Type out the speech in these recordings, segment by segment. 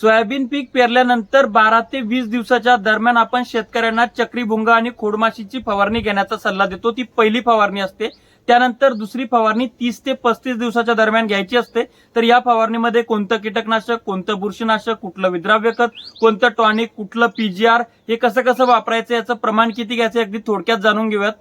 Soybean पीक पेरल्यानंतर बारा ते वीस दिवसाच्या दरम्यान आपण शेतकऱ्यांना चक्रीभुंगा आणि खोडमाशीची फवारणी घेण्याचा सल्ला देतो. ती पहिली फवारणी असते. त्यानंतर दुसरी फवारणी तीस ते पस्तीस दिवसाच्या दरम्यान घ्यायची असते. तर या फवारणीमध्ये कोणतं कीटकनाशक कोणतं बुरशीनाशक कुठलं विद्राव्य खत कोणतं टॉनिक कुठलं पीजीआर हे कसं कसं वापरायचं याचं प्रमाण किती घ्यायचं अगदी थोडक्यात जाणून घेऊयात.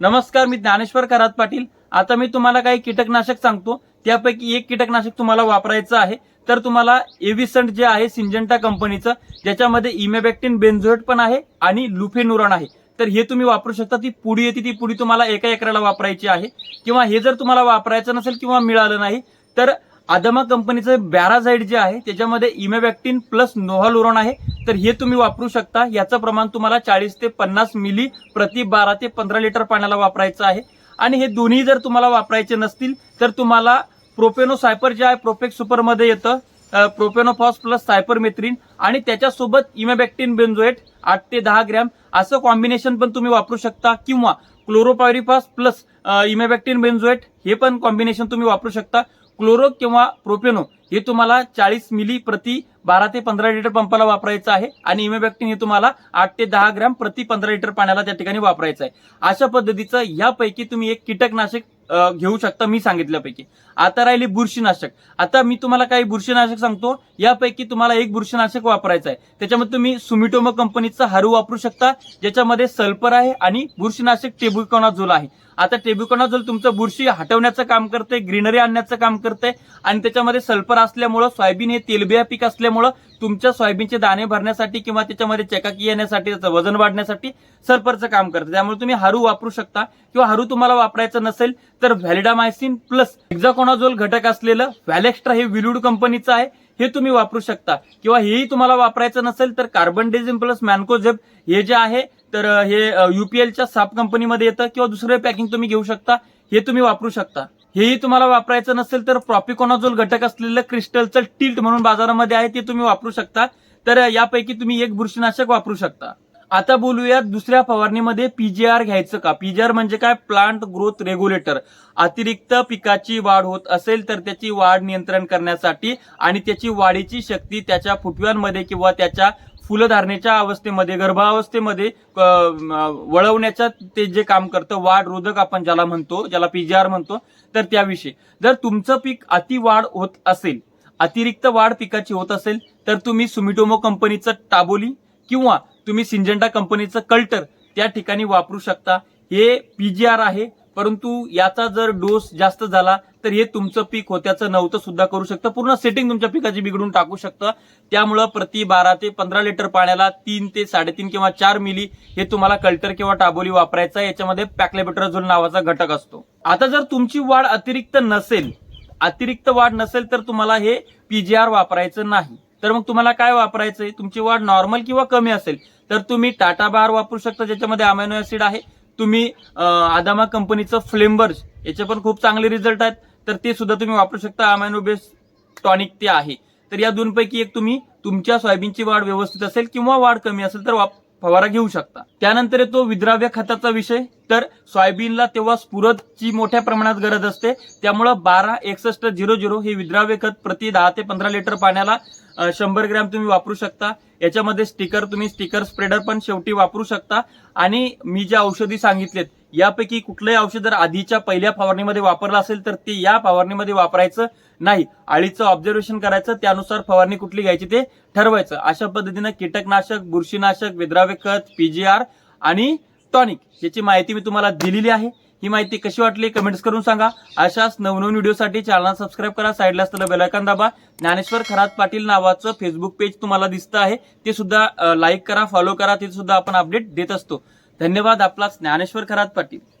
नमस्कार मी ज्ञानेश्वर खरात पाटील. आता मी तुम्हाला काही कीटकनाशक सांगतो. त्यापैकी एक कीटकनाशक तुम्हाला वापरायचं आहे. तर तुम्हाला एव्हिसंट जे आहे सिंजंटा कंपनीचं ज्याच्यामध्ये इमेबॅक्टिन बेन्झोएट पण आहे आणि लुफेनुरॉन आहे. तर हे तुम्ही वापरू शकता. ती पुडी येते ती पुडी तुम्हाला एका एकराला वापरायची आहे. किंवा हे जर तुम्हाला वापरायचं नसेल किंवा मिळालं नाही तर आदमा कंपनीचं बॅराझाईड जे आहे त्याच्यामध्ये इमेबॅक्टिन प्लस नोहालुरॉन आहे. तर हे तुम्ही वापरू शकता. याचं प्रमाण तुम्हाला चाळीस ते पन्नास मिली प्रति बारा ते पंधरा लिटर पाण्याला वापरायचं आहे. आणि हे दोन्ही जर तुम्हाला वापरायचे नसतील तर तुम्हाला प्रोपेनो सायपर जे आहे प्रोपेक्स सुपरमध्ये येतं. प्रोपेनोफॉस प्लस सायपरमेथ्रिन आणि त्याच्यासोबत इमेबॅक्टिन बेन्झोएट आठ ते दहा ग्रॅम. असं कॉम्बिनेशन पण तुम्ही वापरू शकता किंवा क्लोरोपायरिफॉस प्लस इमेबॅक्टिन बेन्झोएट हे पण कॉम्बिनेशन तुम्ही वापरू शकता. क्लोरो किंवा प्रोपेनो हे तुम्हाला चाळीस मिली प्रति बारा ते पंधरा लिटर पंपाला वापरायचं आहे आणि इमेबॅक्टिन हे तुम्हाला आठ ते दहा ग्रॅम प्रति पंधरा लिटर पाण्याला त्या ठिकाणी वापरायचं आहे. अशा पद्धतीचं यापैकी तुम्ही एक कीटकनाशक घेऊ शकता मी सांगितल्यापैकी. आता राहिली बुरशीनाशक. आता मी तुम्हाला काही बुरशीनाशक सांगतो यापैकी तुम्हाला एक बुरशीनाशक वापरायचं आहे. त्याच्यामध्ये तुम्ही सुमिटोमो कंपनीचं हारू वापरू शकता ज्याच्यामध्ये सल्फर आहे आणि बुरशीनाशक टेबुकोनाझोल आहे. आता टेबुकोनाझोल तुमचं बुरशी हटवण्याचं काम करते ग्रीनरी आणण्याचं काम करते आणि त्याच्यामध्ये सल्फर असल्यामुळं सोयाबीन हे तेलबिया पीक असल्यामुळं तुमच्या सोयाबीनचे दाणे भरण्यासाठी किंवा त्याच्यामध्ये चकाकी येण्यासाठी त्याचं वजन वाढण्यासाठी सल्फरचं काम करते त्यामुळे तुम्ही हारू वापरू शकता किंवा हारू तुम्हाला वापरायचं नसेल तर व्हॅलिडामायसिन प्लस एक्झाकोनाझोल घटक असलेलं व्हॅलेक्स्ट्रा हे विलुड कंपनीचं आहे. हे तुम्ही वापरू शकता. किंवा हेही तुम्हाला वापरायचं नसेल तर कार्बन डेझिम प्लस मॅनकोझेब हे जे आहे तर हे युपीएलच्या साप कंपनीमध्ये येतं किंवा दुसरं पॅकिंग तुम्ही घेऊ शकता. हे तुम्ही वापरू शकता. हेही तुम्हाला वापरायचं नसेल तर प्रॉपिकोनाझोल घटक असलेलं क्रिस्टलचं टिल्ट म्हणून बाजारामध्ये आहे ते तुम्ही वापरू शकता. तर यापैकी तुम्ही एक बुरशीनाशक वापरू शकता. आता बोलूया दुसऱ्या फवारणीमध्ये पीजीआर घ्यायचं का? पीजीआर म्हणजे काय? प्लांट ग्रोथ रेग्युलेटर अतिरिक्त पिकाची वाढ होत असेल तर त्याची वाढ नियंत्रण करण्यासाठी आणि त्याची वाढीची शक्ती त्याच्या फुटव्यांमध्ये किंवा त्याच्या फुलधारणेच्या अवस्थेमध्ये गर्भावस्थेमध्ये वळवण्याच्या ते जे काम करतं वाढ रोधक आपण ज्याला म्हणतो ज्याला पीजीआर म्हणतो तर त्याविषयी. जर तुमचं पीक अति वाढ होत असेल अतिरिक्त वाढ पिकाची होत असेल तर तुम्ही सुमिटोमो कंपनीचं टाबोली किंवा तुम्ही सिंजेंडा कंपनीचं कल्टर त्या ठिकाणी वापरू शकता. हे पीजीआर आहे परंतु याचा जर डोस जास्त झाला तर हे तुमचं पीक होत्याचं नव्हतं सुद्धा करू शकतं. पूर्ण सेटिंग तुमच्या पिकाची बिघडून टाकू शकतं. त्यामुळं प्रति बारा ते पंधरा लिटर पाण्याला तीन ते साडेतीन किंवा चार मिली हे तुम्हाला कल्टर किंवा टाबोली वापरायचं आहे. याच्यामध्ये पॅक्लेबेट्राझोल नावाचा घटक असतो. आता जर तुमची वाढ अतिरिक्त नसेल अतिरिक्त वाढ नसेल तर तुम्हाला हे पीजीआर वापरायचं नाही. तर मग तुम्हाला काय वापरायचं आहे तुमची वाढ नॉर्मल किंवा कमी असेल. तर तुम्ही टाटा बार वापरू शकता ज्याच्यामध्ये अमायनो ऍसिड आहे. तुम्ही आदामा कंपनीचं फ्लेम्बर्स याचे पण खूप चांगले रिझल्ट आहेत. तर ते सुद्धा तुम्ही वापरू शकता. अमायनो बेस टॉनिक ते आहे. तर या दोनपैकी एक तुम्ही तुमच्या सोयाबीनची वाढ व्यवस्थित असेल किंवा वाढ कमी असेल तर वाप- फवारा घेऊ शकता. त्यानंतर येतो विद्राव्य खताचा विषय. तर सोयाबीनला तेव्हा स्फुरदची मोठ्या प्रमाणात गरज असते. त्यामुळं बारा एकसष्ट झिरो झिरो हे विद्राव्य खत प्रति दहा ते पंधरा लिटर पाण्याला शंभर ग्रॅम तुम्ही वापरू शकता. याच्यामध्ये स्टिकर तुम्ही स्टिकर स्प्रेडर पण शेवटी वापरू शकता. आणि मी जे औषधी सांगितलेत यापैकी कुठलंही औषध जर आधीच्या पहिल्या फवारणीमध्ये वापरलं असेल तर ते या फवारणीमध्ये वापरायचं नाही. आळीचं ऑब्झर्वेशन करायचं त्यानुसार फवारणी कुठली घ्यायची ते ठरवायचं. अशा पद्धतीनं कीटकनाशक बुरशीनाशक विद्राव्य खत पीजीआर आणि टॉनिक याची माहिती मी तुम्हाला दिलेली आहे. ही माहिती कशी वाटली कमेंट्स करून सांगा. अशाच नवनवीन व्हिडिओसाठी चॅनल सबस्क्राईब करा. साईडला असलेलं बेलायकन दाबा. ज्ञानेश्वर खरात पाटील नावाचं फेसबुक पेज तुम्हाला दिसतं आहे. ते सुद्धा लाईक करा फॉलो करा. तिथे सुद्धा आपण अपडेट देत असतो. धन्यवाद आपला ज्ञानेश्वर खरात पाटील.